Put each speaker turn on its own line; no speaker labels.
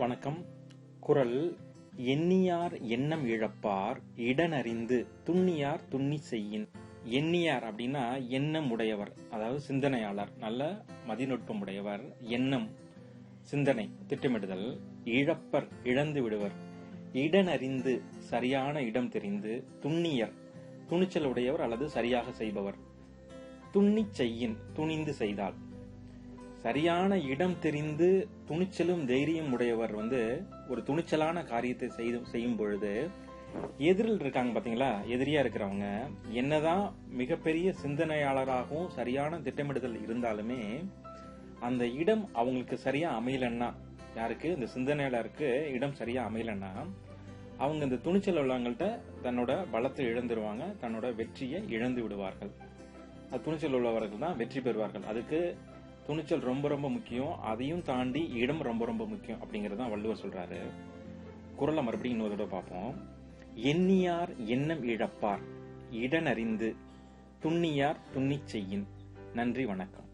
வணக்கம். குரல் எண்ணியார் எண்ணம் இழப்பார் இடனறிந்து துண்ணியார் துண்ணி செய்யின். எண்ணியார் அப்படின்னா எண்ணம் உடையவர் அதாவது சிந்தனையாளர் நல்ல மதிநுட்பம் உடையவர் எண்ணம் சிந்தனை திட்டமிடுதல் இழப்பர் இழந்து விடுவர். இடனறிந்து சரியான இடம் தெரிந்து துண்ணியர் துணிச்சல் உடையவர் அல்லது சரியாக செய்பவர். துண்ணி செய்யின் துணிந்து செய்தால். சரியான இடம் தெரிந்து துணிச்சலும் தைரியம் உடையவர் வந்து ஒரு துணிச்சலான காரியத்தை செய்து செய்யும் பொழுது எதிரில் இருக்காங்க பாத்தீங்களா? எதிரியா இருக்கிறவங்க என்னதான் மிகப்பெரிய சிந்தனையாளராகவும் சரியான திட்டமிடுதல் இருந்தாலுமே அந்த இடம் அவங்களுக்கு சரியா அமையலன்னா யாருக்கு? இந்த சிந்தனையாளருக்கு இடம் சரியா அமையலன்னா அவங்க இந்த துணிச்சல் உள்ளவங்கள்ட்ட தன்னோட பலத்தை இழந்துருவாங்க தன்னோட வெற்றியை இழந்து விடுவார்கள். துணிச்சல் உள்ளவர்கள் தான் வெற்றி பெறுவார்கள். அதுக்கு துணிச்சல் ரொம்ப ரொம்ப முக்கியம். அதையும் தாண்டி இடம் ரொம்ப ரொம்ப முக்கியம் அப்படிங்கிறது தான் வள்ளுவர் சொல்றாரு. குரலை மறுபடியும் இன்னொரு தடவை பார்ப்போம். எண்ணியார் எண்ணம் இழப்பார். இடனறிந்து. துண்ணியார் துண்ணி செய்யின். நன்றி வணக்கம்.